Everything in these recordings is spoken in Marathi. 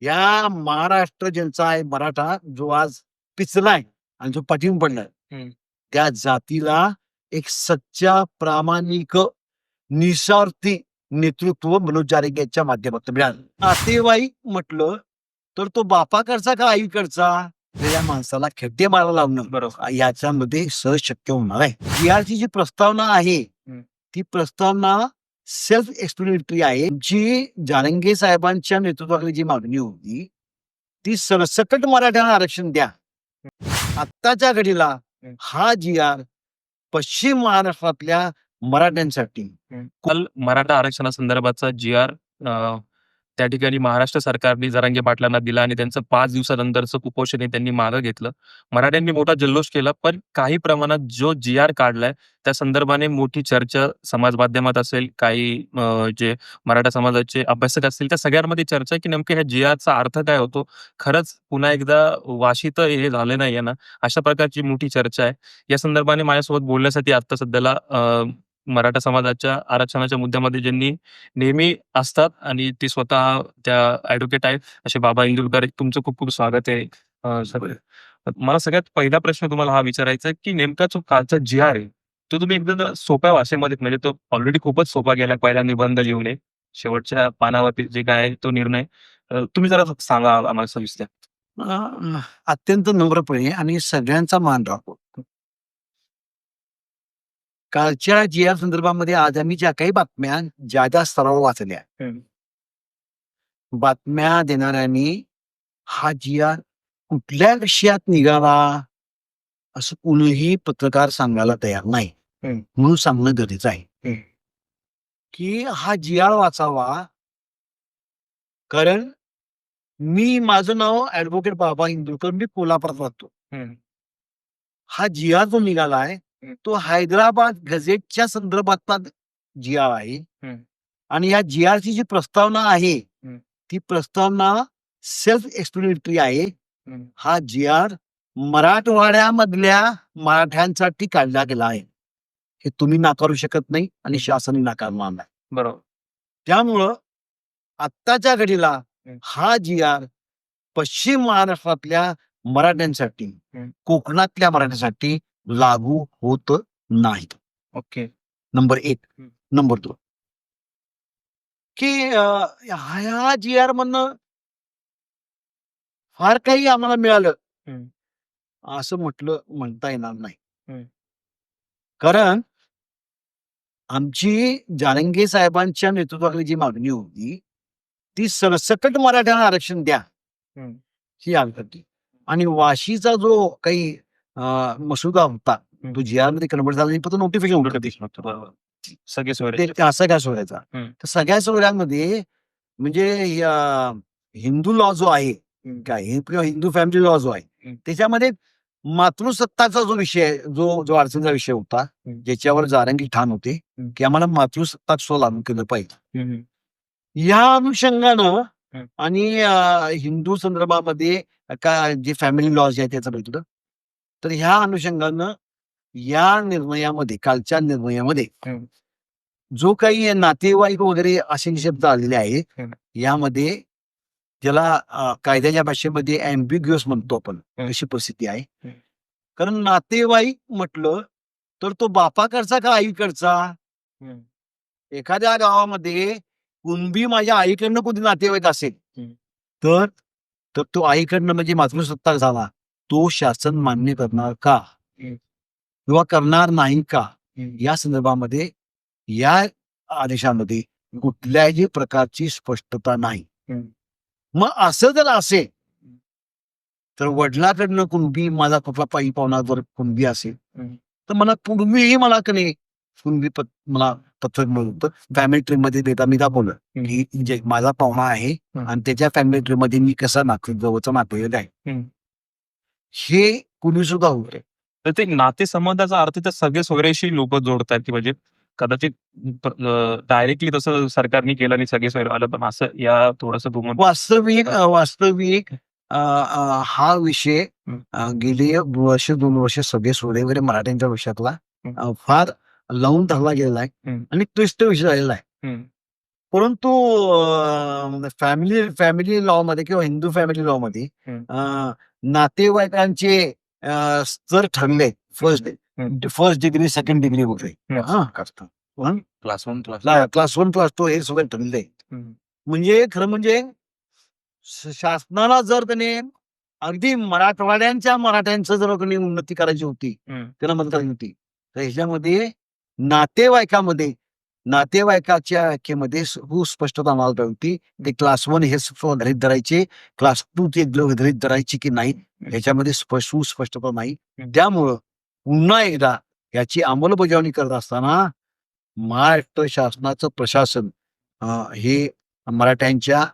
या महाराष्ट्र ज्यांचा आहे मराठा जो आज पिचलाय आणि जो पाठीम पडलाय. त्या जातीला एक सच्चा प्रामाणिक निस्वार्थी नेतृत्व मनोज जारंगे यांच्या माध्यमातून मिळालं. नातेवाईक म्हटलं तर तो बापाकडचा का आईकडचा? या माणसाला खड्डे मारा लावणं. बरोबर. याच्यामध्ये सहज शक्य होणार आहे. जीआरची जी प्रस्तावना आहे. ती प्रस्तावना सेल्फ एक्सप्लेनेटरी आहे जी जारंगे साहेबांच्या नेतृत्वाखाली जी मागणी होती ती सरसकट मराठ्यांना आरक्षण द्या. आत्ताच्या घडीला हा. जी आर पश्चिम महाराष्ट्रातल्या मराठ्यांसाठी काल मराठा आरक्षणासंदर्भातचा जी आर त्या ठिकाणी महाराष्ट्र सरकारने जरांगे पाटलांना दिला आणि त्यांचं पाच दिवसानंतरचं कुपोषण हे त्यांनी मागं घेतलं. मराठ्यांनी मोठा जल्लोष केला पण काही प्रमाणात जो जी आर काढलाय त्या संदर्भाने मोठी चर्चा समाज माध्यमात असेल काही जे मराठा समाजाचे अभ्यासक असतील त्या सगळ्यांमध्ये चर्चा आहे की नेमकं ह्या जी आरचा अर्थ काय होतो? खरंच पुन्हा एकदा वाशी तर हे झालं नाहीये ना? अशा प्रकारची मोठी चर्चा आहे. या संदर्भाने माझ्यासोबत बोलण्यासाठी आता सध्याला मराठा समाजाच्या आरक्षणाच्या मुद्द्यामध्ये ज्यांनी नेहमी असतात आणि ते स्वतः त्या ऍडव्होकेट आहेत असे बाबा इंदुरकर तुमचं खूप खूप स्वागत आहे सर. मला सगळ्यात पहिला प्रश्न तुम्हाला हा विचारायचा की नेमका जो कालचा जी आर आहे तो तुम्ही एकदम सोप्या भाषेमध्ये म्हणजे तो ऑलरेडी खूपच सोपा गेला पहिला निबंध लिहून शेवटच्या पानावरती जे काय आहे तो निर्णय. तुम्ही जरा सांगा आम्हाला सविस्तर. अत्यंत नम्रपणे आणि सगळ्यांचा मान राखो कालच्या जी आर संदर्भामध्ये आज आम्ही ज्या काही बातम्या ज्या ज्या स्तरावर वाचल्या. बातम्या देणाऱ्यांनी हा जी आर कुठल्या विषयात निघाला असं कुणीही पत्रकार सांगायला तयार नाही. म्हणून सांगणं गरजेचं आहे. की हा जी आर वाचावा कारण मी माझं नाव ऍडव्होकेट बाबा इंदुरकर मी कोल्हापुरात राहतो. हा जी आर जो निघालाय हम्म. तो हैदराबाद गझेटच्या संदर्भातला जी आर आहे. आणि या जी आरची जी प्रस्तावना आहे. ती प्रस्तावना सेल्फ एक्सप्लेनेटरी आहे. हा जी आर मराठवाड्यामधल्या मराठ्यांसाठी काढला गेला आहे हे तुम्ही नाकारू शकत नाही आणि शासनही नाकारणार नाही बरोबर त्यामुळं आत्ताच्या घडीला. हा जी आर पश्चिम महाराष्ट्रातल्या मराठ्यांसाठी. कोकणातल्या मराठ्यांसाठी लागू होत नाही ओके नंबर एक. नंबर दोन की ह्या जी आर मधनं फार काही आम्हाला मिळालं. असं म्हटलं म्हणता येणार नाही. कारण आमची जारंगे साहेबांच्या नेतृत्वाखाली जी मागणी होती ती सरसकट मराठ्यांना आरक्षण द्या. ही आणि वाशीचा जो काही मसुदा होता तो जी आरमध्ये कन्वर्ट झाला फक्त नोटिफिकेशन बरोबर सगळे सोयरे सोडायचा हम्म. तर सगळ्या सोहळ्यांमध्ये म्हणजे हिंदू लॉ जो आहे. काय किंवा हिंदू फॅमिली लॉ जो आहे. त्याच्यामध्ये मातृसत्ताचा जो विषय जो जो अडचणीचा विषय होता. ज्याच्यावर जारंगी ठाण होते. की आम्हाला मातृसत्ताक स्व लागू केलं पाहिजे. या अनुषंगानं. आणि हिंदू संदर्भामध्ये का जे फॅमिली लॉज आहे त्याचं बघितलं तर ह्या अनुषंगानं या निर्णयामध्ये कालच्या निर्णयामध्ये हम्म. जो काही नातेवाईक वगैरे असे शब्द आलेले आहेत हम्म. यामध्ये ज्याला कायद्याच्या भाषेमध्ये अँबिग्युअस म्हणतो आपण हम्म. अशी परिस्थिती आहे. कारण नातेवाईक म्हटलं तर तो बापाकडचा का आईकडचा. एखाद्या गावामध्ये कुणबी माझ्या आईकडनं कोणी नातेवाईक असेल. तर तर तो आईकडनं म्हणजे मातृसत्ताक झाला तो शासन मान्य करणार का. किंवा करणार नाही का. या संदर्भामध्ये या आदेशामध्ये कुठल्याही प्रकारची स्पष्टता नाही. मग असं जर असेल तर वडिलाकडनं कुणबी माझा कुठला पायी पाहुणा जर कुणबी असेल. तर मला पूर्वीही मला कधी कुणबी मला पत्र मिळत होतं फॅमिली ट्री मध्ये देता मी दाखवलं की जे माझा पाहुणा आहे. आणि त्याच्या फॅमिली ट्री मध्ये मी कसा नाक जवळचा नातेवाईक आहे. हे कुणी सुद्धा होत तर ते नाते संबंधाचा अर्थ त्या सगळे सोयऱ्याशी लोक जोडतात की म्हणजे कदाचित डायरेक्टली तसं सरकारने केलं आणि सगळे सोयरे आलं पण असं या थोडस वास्तविक वास्तविक हा विषय गेली वर्ष दोन वर्ष सगळे सोडे वगैरे मराठ्यांच्या विषयातला फार लावून धरला गेलेला आहे. आणि क्लिष्ट विषय झालेला आहे. परंतु फॅमिली फॅमिली लॉ मध्ये किंवा हिंदू फॅमिली लॉ मध्ये नातेवाईकांचे स्तर ठरले फर्स्ट हम्म. फर्स्ट डिग्री सेकंड डिग्री वगैरे. हा class one class class one class two हे सगळं ठरले. म्हणजे खरं म्हणजे शासनाला जर त्याने अगदी मराठवाड्यांच्या मराठ्यांचं जर कोणी उन्नती करायची होती त्यांना मदत करायची होती तर ह्याच्यामध्ये नातेवाईकामध्ये नातेवाईकाच्या व्याख्येमध्ये सुस्पष्टता आम्हाला होती ते क्लास वन हे सुधारित धरायचे क्लास टू ते धरित धरायचे की नाही ह्याच्यामध्ये स्पष्ट सुस्पष्टता नाही. त्यामुळं पुन्हा एकदा याची अंमलबजावणी करत असताना महाराष्ट्र शासनाचं प्रशासन हे मराठ्यांच्या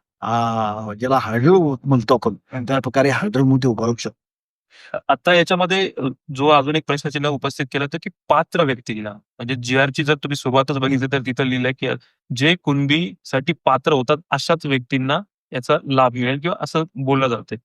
ज्याला हळदळ म्हणतो आपण त्या प्रकारे हळदळमध्ये उभा राहू शकतो. आता याच्यामध्ये अ, जो अजून एक प्रश्नचिन्ह उपस्थित केलं होतं की पात्र व्यक्तीला म्हणजे जी आर ची जर तुम्ही सुरुवातच बघितली तर तिथं लिहिलंय की जे कुणबीसाठी पात्र होतात अशाच व्यक्तींना याचा लाभ मिळेल किंवा असं बोललं जाते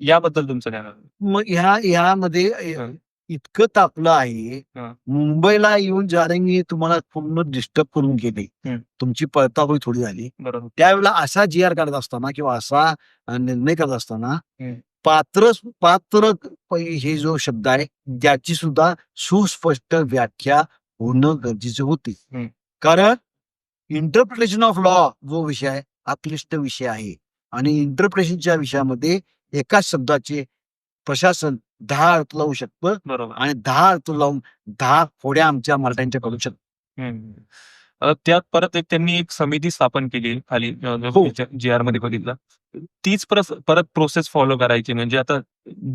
याबद्दल तुमचं काय मत? मग ह्या ह्यामध्ये हं. इतकं तापलं आहे हं. मुंबईला येऊन जारंगी तुम्हाला पूर्ण डिस्टर्ब करून गेले हं. तुमची पळतावळी थोडी झाली बरोबर त्यावेळेला असा जी आर काढत असताना किंवा असा अ, निर्णय करत असताना हं. पात्र पात्र हे जो शब्द आहे त्याची सुद्धा सुस्पष्ट व्याख्या होणं गरजेचे होते. कारण इंटरप्रिटेशन ऑफ लॉ जो विषय आहे हा क्लिष्ट विषय आहे. आणि इंटरप्रिटेशनच्या विषयामध्ये एकाच शब्दाचे प्रशासन दहा अर्थ लावू शकतं बरोबर. आणि दहा अर्थ लावून दहा फोड्या आमच्या मराठ्यांच्या करू शकतो. त्यात परत एक त्यांनी एक समिती स्थापन केली खाली. जी आरमध्ये बघितलं. तीच परत परत प्रोसेस फॉलो करायची. म्हणजे आता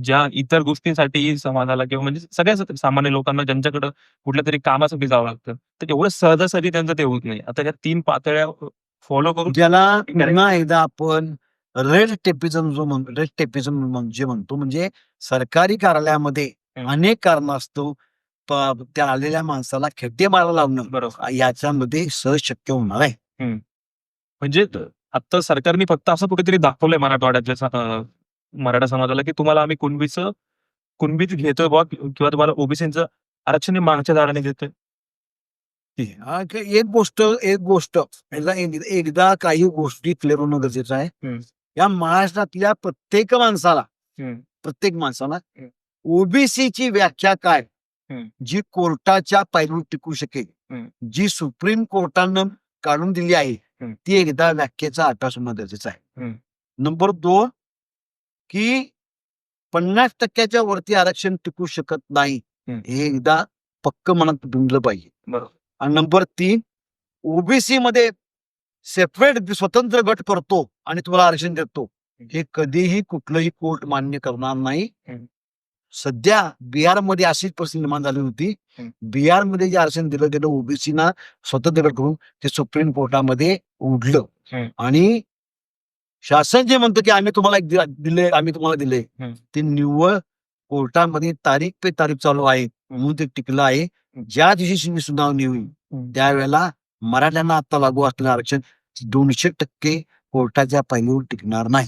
ज्या इतर गोष्टींसाठी समाजाला किंवा म्हणजे सगळ्या सामान्य लोकांना ज्यांच्याकडे कुठल्या तरी कामासाठी जावं लागतं तर एवढं सहजासहजी त्यांचं ते होत नाही. आता या तीन पातळ्या फॉलो करून ज्याला. पुन्हा एकदा आपण रेड टेपिझम जो म्हणतो रेड टेपिझम म्हणजे म्हणतो म्हणजे सरकारी कार्यालयामध्ये. अनेक कारणास्तव प- त्या आलेल्या माणसाला खेटे मारा लावणं बरोबर. याच्यामध्ये सहज शक्य होणार आहे. म्हणजे आता सरकारने फक्त असं कुठेतरी दाखवलंय मराठवाड्यातल्या मराठा समाजाला की तुम्हाला आम्ही कुणबीचं कुणबीच घेतोय बुवा किंवा तुम्हाला ओबीसीचं आरक्षण मागच्या दाराने देतोय हा, एक गोष्ट एक गोष्ट एकदा एक- एकदा काही गोष्टी क्लिअर होणं गरजेचं आहे. या महाराष्ट्रातल्या प्रत्येक माणसाला. प्रत्येक माणसाला. ओबीसीची व्याख्या काय. जी कोर्टाच्या पायरीवर टिकू शकेल. जी सुप्रीम कोर्टानं काढून दिली आहे. ती एकदा व्याख्येचा अभ्यास होणं गरजेचं आहे. नंबर दोन की पन्नास टक्क्याच्या वरती आरक्षण टिकू शकत नाही हं. एकदा पक्क मनात बिंबलं पाहिजे. आणि नंबर तीन ओबीसी मध्ये सेपरेट स्वतंत्र गट करतो आणि तुम्हाला आरक्षण देतो. हे. कधीही कुठलंही कोर्ट मान्य करणार नाही. सध्या बिहारमध्ये अशीच परिस्थिती निर्माण झाली होती. हम्म. बिहारमध्ये जे आरक्षण दिलं गेलं ओबीसीना स्वतंत्र गट करून ते सुप्रीम कोर्टामध्ये उडलं. आणि शासन जे म्हणतं की आम्ही तुम्हाला दिले आम्ही तुम्हाला दिले. ते निव्वळ कोर्टामध्ये तारीख पे तारीख चालू आहे म्हणून ते टिकलं आहे. ज्या दिवशी सुनावणी होईल त्यावेळेला मराठ्यांना आता लागू असलेलं आरक्षण दोनशे टक्के कोर्टाच्या पायरीवर टिकणार नाही.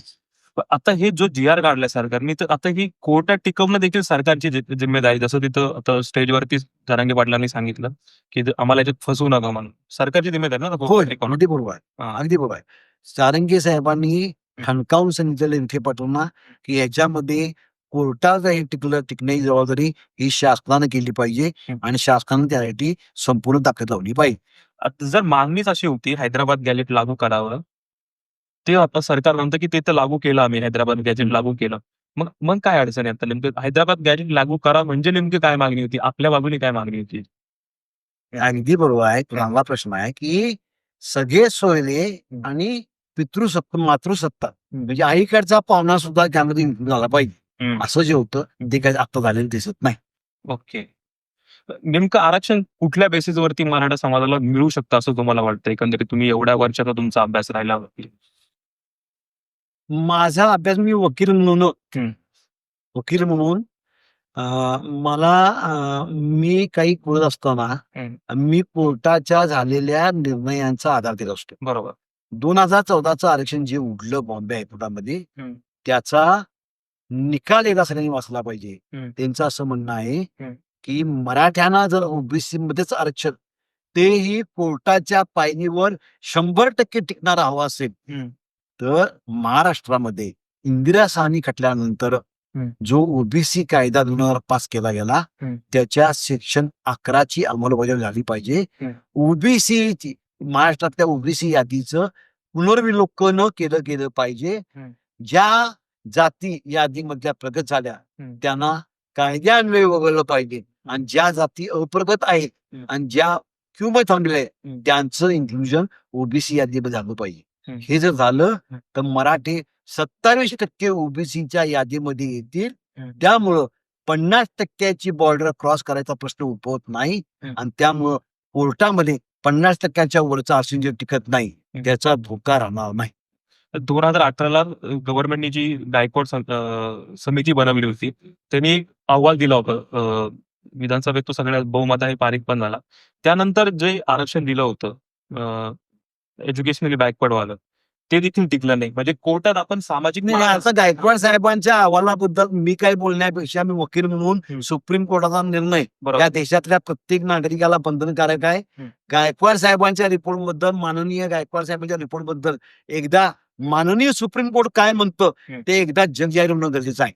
आता हे जो जी आर काढलाय सरकारने तर आता ही कोर्टात टिकवणं देखील सरकारची जिम्मेदारी जसं तिथं आता स्टेजवरती जरांगे पाटलांनी सांगितलं की आम्हाला याच्यात फसवू नका म्हणून सरकारची जिम्मेदारी ना. अगदी बरोबर आहे. अगदी बरोबर आहे सारंगी साहेबांनी ठणकावून सांगितलेलं इथे पाठवून की याच्यामध्ये कोर्टाचं हे टिकलं टिकण्याची जबाबदारी ही शासनानं केली पाहिजे. आणि शासनानं त्यासाठी संपूर्ण ताकद लावली पाहिजे आता जर मागणीच अशी होती हैदराबाद गॅजेट लागू करावं ते आता सरकार म्हणतं की ते तर लागू केलं आम्ही हैदराबाद गॅजेट लागू केलं. मग मग काय अडचण आहे आता? नेमकं हैदराबाद गॅजेट लागू करा म्हणजे नेमकी काय मागणी होती? आपल्या बाजूने काय मागणी होती? अगदी बरोबर आहे. चांगला प्रश्न आहे की सगळे सोयले आणि पितृसत्ता मातृसत्ता म्हणजे आईकडचा पाहुणा सुद्धा त्यामध्ये झाला पाहिजे. असं जे होतं ते काही आता झालेलं दिसत नाही. ओके. नेमकं आरक्षण कुठल्या बेसिस वरती मराठा समाजाला मिळू शकतं असं तुम्हाला वाटतं? एकंदरीत तुम्ही एवढ्या वर्षाचा तुमचा अभ्यास राहिला. माझा अभ्यास मी वकील म्हणून. वकील म्हणून मला मी काही करत असताना मी कोर्टाच्या झालेल्या निर्णयांचा आधार देत असतो बरोबर दोन हजार चौदाचं आरक्षण जे उडलं बॉम्बे हायकोर्टामध्ये. त्याचा निकाल एकदा सगळ्यांनी वाचला पाहिजे. त्यांचं असं म्हणणं आहे. की मराठ्यांना जर ओबीसी मध्येच आरक्षण तेही कोर्टाच्या पायरीवर शंभर टक्के टिकणारा हवा असेल. तर महाराष्ट्रामध्ये इंदिरा साहनी खटल्यानंतर. जो ओबीसी कायदा दोन हजार पास केला गेला. त्याच्या सेक्शन अकराची अंमलबजावणी झाली पाहिजे. ओबीसी महाराष्ट्रातल्या ओबीसी यादीचं पुनर्विलोकन केलं गेलं पाहिजे. ज्या जाती यादीमधल्या प्रगत झाल्या. त्यांना कायद्यान्वये वगळलं पाहिजे आणि ज्या जाती अप्रगत आहेत. आणि ज्या क्यू मध्ये थांबलेल्या आहेत. त्यांचं इन्क्लुजन ओबीसी यादीमध्ये झालं पाहिजे. हे जर झालं. तर मराठी सत्तावीस टक्के ओबीसीच्या यादीमध्ये येतील. त्यामुळं पन्नास टक्क्याची बॉर्डर क्रॉस करायचा प्रश्न उद्भवत नाही. आणि त्यामुळं कोर्टामध्ये पन्नास टक्क्याच्या वरचा जे टिकत नाही. त्याचा धोका राहणार नाही दोन हजार अठराला गव्हर्नमेंटने जी गायकवाड अं, समिती बनवली होती त्यांनी एक अहवाल दिला होता विधानसभेत तो सगळ्या बहुमताने पारित पण झाला त्यानंतर जे आरक्षण दिलं होतं एज्युकेशनली बॅकवर्ड वालं ते देखील टिकलं नाही. म्हणजे कोर्टात आपण सामाजिक नाही न्याय- असं गायकवाड साहेबांच्या अहवालाबद्दल मी काय बोलण्यापेक्षा मी वकील म्हणून. सुप्रीम कोर्टाचा निर्णय बरोबर. या देशातल्या प्रत्येक नागरिकाला बंधनकारक आहे. हम्म. गायकवाड साहेबांच्या रिपोर्टबद्दल माननीय गायकवाड साहेबांच्या रिपोर्टबद्दल एकदा माननीय सुप्रीम कोर्ट काय म्हणतं. ते एकदा जग जाहीर होणं गरजेचं आहे.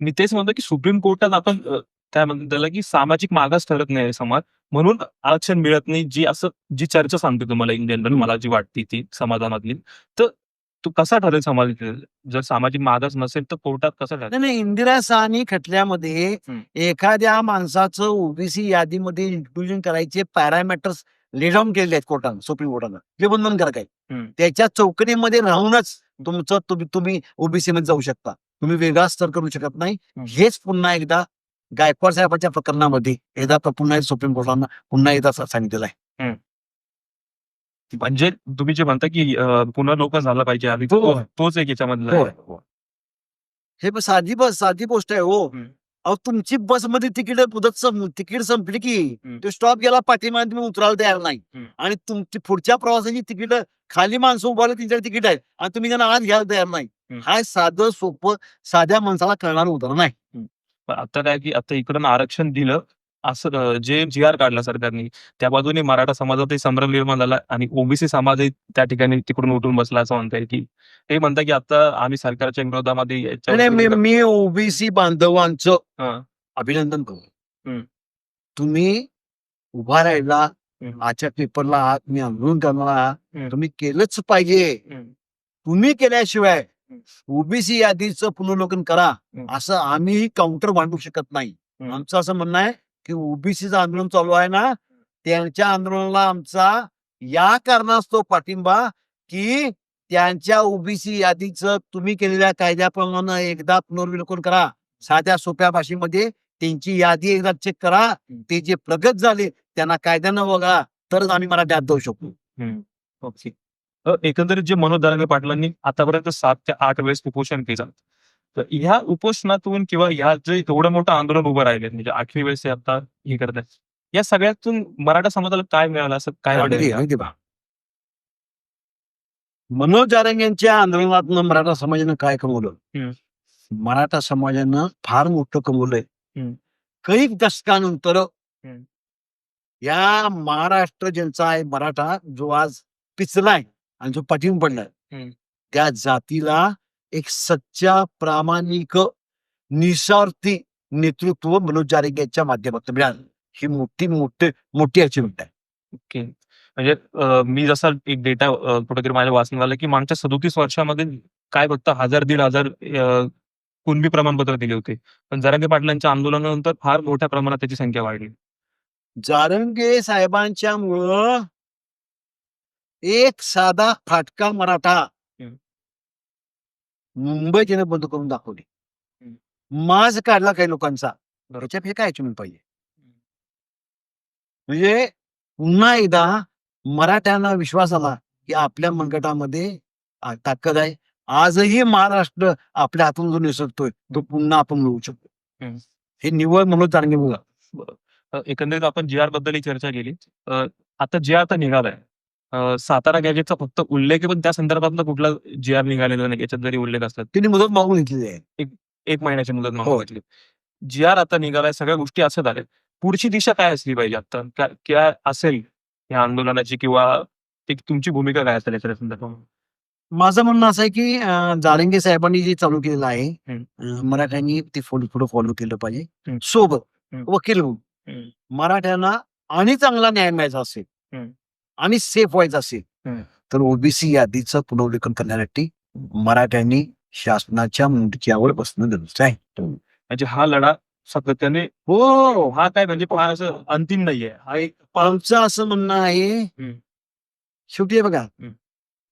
मी तेच म्हणतो की सुप्रीम कोर्टात आपण अ, काय म्हणतो त्याला की सामाजिक मागास ठरत नाही समाज. म्हणून आरक्षण मिळत नाही जी असं जी चर्चा सांगते तुम्हाला इन जनरल. मला जी वाटते ती समाजामधली तर तू कसा ठरेल समाज जर सामाजिक मागास नसेल तर कोर्टात कसं ठरेल नाही नाही इंदिरा साहनी खटल्यामध्ये हम्म. एखाद्या माणसाचं ओबीसी यादीमध्ये इन्क्लुजन करायचे पॅरामीटर्स ले डाऊन केलेले आहेत कोर्टानं सुप्रीम कोर्टानं जे बंधनकारक आहे. त्याच्या चौकटीमध्ये राहूनच तुमचं तुम्ही तुम्ही ओबीसी मध्ये जाऊ शकता तुम्ही वेगळा स्तर करू शकत नाही. हेच पुन्हा एकदा गायकवाड साहेबांच्या प्रकरणामध्ये एकदा प- पुन्हा सुप्रीम कोर्टानं पुन्हा एकदा सा- सांगितलेलं आहे म्हणजे तुम्ही जे म्हणता की अ, पुनर्लोकन झालं पाहिजे होय. तोच एक याच्यामधला. हे साधी बस साधी गोष्ट आहे हो. अहो तुमची बसमध्ये तिकीट मुदत तिकीट संपली की. तो स्टॉप गेला पाठीमागे तुम्ही उतरायला तयार नाही. आणि तुमची पुढच्या प्रवासाची तिकीट खाली माणसं उभारले त्यांच्या तिकीट आहेत आणि तुम्ही त्यांना आत घ्यायला तयार नाही. हा साधं सोपं साध्या माणसाला कळणारं उदाहरण आहे पण आता काय की आता इकडून आरक्षण दिलं असं जे जी आर काढला सरकारने त्या बाजूने मराठा समाजातही संभ्रम निर्माण झाला आणि ओबीसी समाजही त्या ठिकाणी तिकडून उठून बसला असं म्हणता येईल की ते म्हणता की आता आम्ही सरकारच्या विरोधामध्ये मी ओबीसी बांधवांचं. अभिनंदन हम्म. तुम्ही उभा राहिला. आजच्या पेपरला आहात मी आंदोलन करणार आहात. तुम्ही केलंच पाहिजे. तुम्ही केल्याशिवाय. ओबीसी यादीचं पुनर्लोकन करा. असं आम्ही काउंटर मांडू शकत नाही. आमचं असं म्हणणं आहे की ओबीसीचं आंदोलन चालू आहे ना त्यांच्या आंदोलनाला आमचा या कारणास्तव पाठिंबा की त्यांच्या ओबीसी यादीचं तुम्ही केलेल्या कायद्याप्रमाणे एकदा पुनर्विलोकन करा. साध्या सोप्या भाषेमध्ये त्यांची यादी एकदा चेक करा. ते जे प्रगत झाले त्यांना कायद्यानं वगळा. तरच आम्ही मराठी हात धरू शकतो. ओके. एकंदरीत जे मनोज दानवे पाटलांनी आतापर्यंत सात ते आठ वेळेस उपोषण केलं तर ह्या उपोषणातून किंवा ह्या जे एवढं मोठं आंदोलन उभं राहिले म्हणजे आठवी वेळेस ते आता हे करतात या सगळ्यातून मराठा समाजाला काय मिळालं असं काय मनोज जारंग यांच्या आंदोलनातनं मराठा समाजानं काय कमवलं. मराठा समाजानं फार मोठं कमवलंय. कैक दशकानंतर. या महाराष्ट्र ज्यांचा आहे मराठा जो आज पिचलाय आणि जो पडलाय. हम्म. त्या जातीला एक सच्चा प्रामाणिक निस्वार्थी नेतृत्व मनोज जारंग यांच्या माध्यमातून मिळालं. ही मोठी मोठी मोठी अचिव्हमेंट आहे. ओके. म्हणजे मी जसा एक डेटा कुठेतरी माझ्या वाचण्यात आलं की मागच्या सदोतीस वर्षामध्ये काय फक्त हजार दीड हजार कुणबी प्रमाणपत्र दिले होते. पण जरांगे पाटलांच्या आंदोलनानंतर फार मोठ्या प्रमाणात त्याची संख्या वाढली. जारंगे साहेबांच्या मुळे एक साधा फाटका मराठा. मुंबई त्याने बंद करून दाखवली. माज काढला काही लोकांचा. बरोबर. त्याच्यापेक्षा काय अचिव्हमेंट पाहिजे म्हणजे पुन्हा एकदा मराठ्यांना विश्वास आला की आपल्या मनगटामध्ये ताकद आहे. आजही महाराष्ट्र आपल्या हातून जो निसटतोय तो पुन्हा आपण मिळवू शकतो. हे. निवड म्हणून जाणगे मुलं एकंदरीत आपण जी आरबद्दल चर्चा केली. आता जे आता निघालाय अ, सातारा गॅजेटचा फक्त उल्लेख आहे पण त्या संदर्भातला कुठला जी आर निघालेला नाही याच्यात जरी उल्लेख असतात त्यांनी मुदत मागून घेतलेली आहे एक महिन्याची मुदत हो. मागून घेतली जी आर आता निघालाय सगळ्या गोष्टी असं झाल्या पुढची दिशा काय असली पाहिजे आता काय काय असेल या आंदोलनाची किंवा एक तुमची भूमिका काय असेल याच्या संदर्भात माझं म्हणणं असं आहे की अं, जारंगे साहेबांनी जे चालू केलेलं आहे. अं, मराठ्यांनी ते फॉलो पुढे फॉलो केलं पाहिजे. सोबत. वकील होऊन. मराठ्यांना आणि चांगला न्याय मिळायचा असेल. आणि सेफ व्हायचं असेल. तर ओबीसी यादीचं पुनर्लेखन करण्यासाठी मराठ्यांनी शासनाच्या मुंडक्यावर बसणं गरजेचं आहे. म्हणजे हा लढा सातत्याने हो हा काय म्हणजे हा असं अंतिम नाहीये. हा एक आमचं असं म्हणणं आहे. शेवटी हे बघा.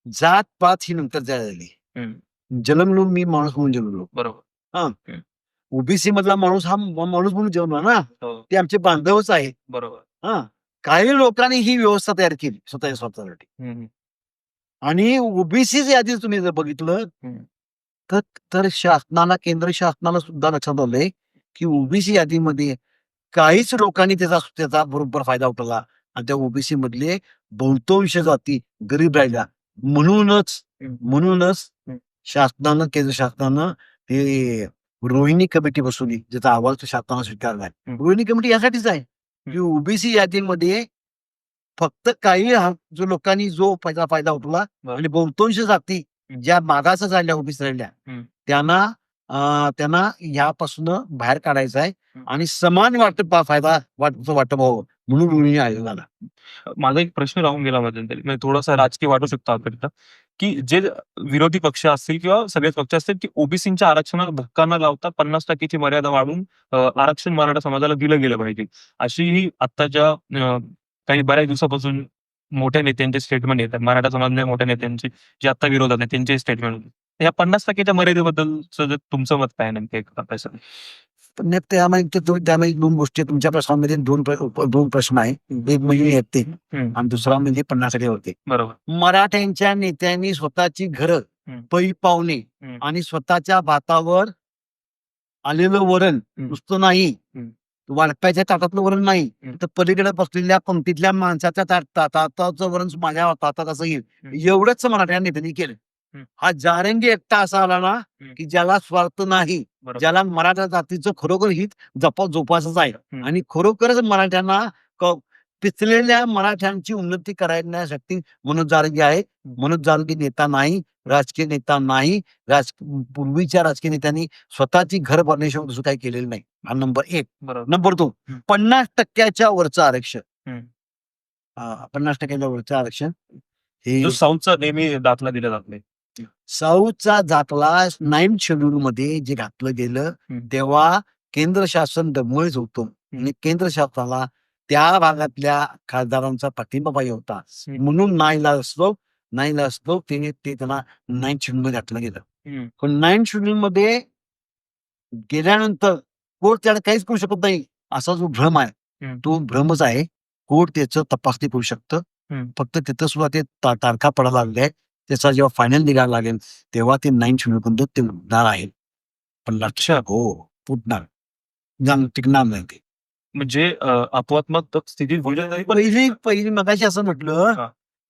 जात पात ही नंतर झाली. जन्मलो मी माणूस म्हणून जन्मलो. बरोबर. ओबीसी मधला माणूस हा माणूस म्हणून जन्मला ना. हो. ते आमचे बांधवच आहेत. बरोबर. हा. काही लोकांनी ही व्यवस्था तयार केली स्वतः स्वतःसाठी. आणि ओबीसी यादी तुम्ही जर बघितलं. तर शासनाला केंद्र शासनाला सुद्धा लक्षात आलंय की ओबीसी यादीमध्ये काहीच लोकांनी त्याचा त्याचा बरोबर फायदा उठवला आणि त्या ओबीसी मधले बहुतांश जाती गरीब राहिल्या म्हणूनच. म्हणूनच. शासनानं केंद्र शासनानं हे रोहिणी कमिटी बसवली ज्याचा अहवाल शासनानं स्वीकारलाय हम्म. रोहिणी कमिटी यासाठीच आहे की ओबीसी यादीमध्ये फक्त काही जो लोकांनी जो फायदा फायदा उठवला बरं. आणि बहुतांश जाती. ज्या मागास झाल्या ओबीसी राहिल्या. त्यांना त्यांना ह्यापासून बाहेर काढायचं आहे. आणि समान वाटप फायदा वाटप वाटप व्हावं म्हणून आयोग आला माझा एक प्रश्न राहून गेला मध्यंतरी म्हणजे थोडासा राजकीय वाटू शकतो आपल्याला की जे विरोधी पक्ष असतील किंवा सगळेच पक्ष असतील की ओबीसीच्या आरक्षणाला धक्का न लावता पन्नास टक्केची मर्यादा वाढवून आरक्षण मराठा समाजाला दिलं गेलं पाहिजे. अशी ही आत्ताच्या काही बऱ्याच दिवसापासून मोठ्या नेत्यांचे स्टेटमेंट येतात. मराठा समाजातल्या मोठ्या नेत्यांचे जे आता विरोधात आहेत त्यांचे स्टेटमेंट होते या पन्नास टक्केच्या मर्यादेबद्दलचं तुमचं मत काय नेमके आपल्या नाही, त्यामध्ये ते दोन- त्यामध्ये दोन गोष्टी. तुमच्या प्रश्नामध्ये दोन प्र- दोन प्रश्न आहे एक म्हणजे येते. आणि दुसरा म्हणजे पन्नास होते बरोबर मराठ्यांच्या नेत्यांनी स्वतःची घरं. पै पावणे. आणि स्वतःच्या भातावर आलेलं वरण. नुसतं नाही हम्म. वाळप्याच्या ताटातलं वरण नाही. तर पलीकडे बसलेल्या पंक्तीतल्या माणसाच्या ताटाचं वरण माझ्या ताटात असं येईल एवढंच मराठ्या नेत्यांनी केलं. हा. जारंगी एकटा असा आला ना. की ज्याला स्वार्थ नाही ज्याला मराठा जातीचं खरोखर हित जपा जोपासच आहे. आणि खरोखरच मराठ्यांना पिचलेल्या मराठ्यांची उन्नती करण्यासाठी मनोज जारंगी आहे. मनोज जारंगी नेता नाही राजकीय नेता नाही राज पूर्वीच्या राजकीय नेत्यांनी स्वतःची घर भरण्याशिवाय दुसरं काही केलेलं नाही. हा नंबर एक. नंबर दोन. पन्नास टक्क्याच्या वरचं आरक्षण. हा, पन्नास टक्क्याच्या वरचं आरक्षण हे नेहमी दाखला दिला जात नाही. साऊथचा दाखला नाईन शेड्यूल मध्ये जे घातलं गेलं. तेव्हा केंद्र शासन डमळच होतं आणि केंद्र शासनाला त्या भागातल्या खासदारांचा पाठिंबा पाहिजे होता. म्हणून नाईला असलो नाईला असलो ते ते त्यांना नाईन शेड्यूल मध्ये घातलं गेलं. पण नाईन शेड्यूल मध्ये गेल्यानंतर कोर्ट त्याला काहीच करू शकत नाही असा जो भ्रम आहे. तो भ्रमच आहे कोर्ट त्याचं तपासणी करू शकतं. फक्त तिथं सुद्धा ते ता- तारखा पडायला लागल्या आहेत. त्याचा जेव्हा फायनल निघायला लागेल तेव्हा ते नाईन शेड्यूल पर्यंत ते उठणार आहे पण लक्षात हो फुटणार टिकणार नाही ते म्हणजे अ, अपवादात्मक स्थितीत पण पहिली पहिली मगाशी असं म्हटलं.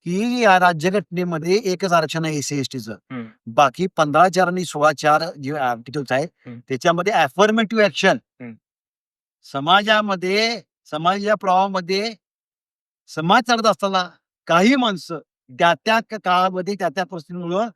की या राज्यघटनेमध्ये एकच आरक्षण आहे एसी एस टीचं हम्म. बाकी पंधरा चार आणि सोळा चार जे आर्टिकल्स आहेत. त्याच्यामध्ये अफर्मेटिव्ह ऍक्शन. समाजामध्ये समाजाच्या प्रवाहामध्ये समाज चालत असताना काही माणसं त्या त्या काळामध्ये त्या त्या परिस्थितीमुळं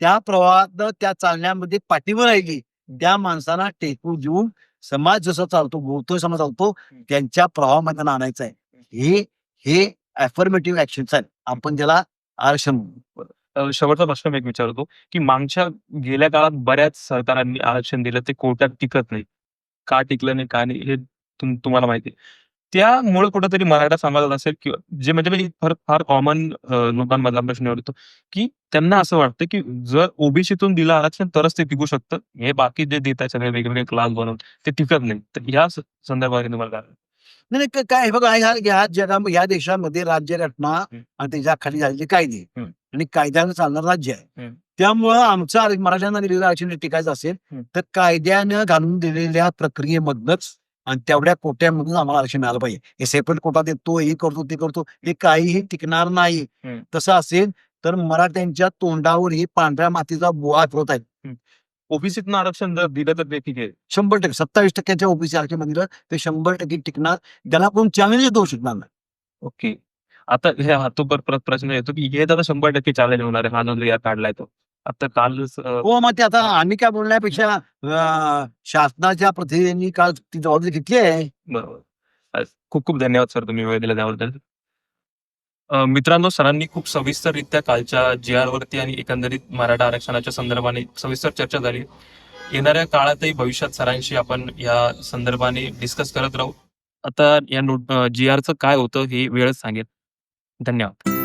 त्या प्रवाहात त्या चालण्यामध्ये पाठीवर राहिली. त्या माणसांना टेकू देऊन समाज जसा चालतो बोलतोय समाज चालतो त्यांच्या प्रवाहामध्ये त्यांना आणायचं आहे. हे. हे अफर्मेटिव्ह ऍक्शन्स आहेत. आपण त्याला आरक्षण म्हणू. शेवटचा प्रश्न मी एक विचारतो की मागच्या गेल्या काळात बऱ्याच सरकारांनी आरक्षण दिलं ते कोर्टात टिकत नाही. का टिकलं नाही का नाही हे तुम- तुम्हाला माहिती आहे. त्यामुळे कुठेतरी मराठा समाजात असेल किंवा जे म्हणजे म्हणजे फार फार कॉमन लोकांमधला प्रश्न होतो की त्यांना असं वाटतं की जर ओबीसीतून दिलं आरक्षण तरच ते टिकू शकतं हे बाकी जे देत आहे सगळे वेगवेगळे क्लास बनवून ते टिकत नाही तर या संदर्भात तुम्हाला काय नाही नाही, काय हे बघा ह्या ह्या जगा ह्या देशामध्ये राज्यघटना. आणि त्याच्याखाली झालेले कायदे हम्म. आणि कायद्यानं चालणार राज्य आहे हम्म. त्यामुळं आमचं आर- मराठ्यांना दिलेलं आरक्षण टिकायचं असेल हम्म. तर कायद्यानं घालून दिलेल्या प्रक्रियेमधनच आणि तेवढ्या कोट्यामधून आम्हाला आरक्षण मिळालं पाहिजे. हे सेपरेट कोटा देतो हे करतो ते करतो हे काहीही टिकणार नाही. तसं असेल तर मराठ्यांच्या तोंडावर ही पांढऱ्या मातीचा बुवा आहेत. हम्म. ओबीसीतनं आरक्षण जर दिलं तर ते ठीक आहे शंभर टक्के सत्तावीस टक्क्याच्या ओबीसी आरक्षण दिलं ते शंभर टक्के टिकणार. त्याला कोण चॅलेंज देऊ शकणार नाही. ओके. आता हे हातोपर प्रश्न येतो की हे आता शंभर टक्के चॅलेंज होणार आहे. हा जो काढलाय तो. आता कालच अं, हो मग ते आता आम्ही काय बोलण्यापेक्षा अं, शासनाच्या प्रतिनिधींनी काल ती जबाबदारी घेतली आहे. बरोबर. खूप खूप धन्यवाद सर तुम्ही वेळ दिला त्याबद्दल. अ, मित्रांनो सरांनी खूप सविस्तररित्या कालच्या जी आर वरती आणि एकंदरीत मराठा आरक्षणाच्या संदर्भाने सविस्तर चर्चा झाली. येणाऱ्या काळातही भविष्यात सरांशी आपण या संदर्भाने डिस्कस करत राहू. आता या नोट जी आरचं काय होतं हे वेळच सांगेल. धन्यवाद.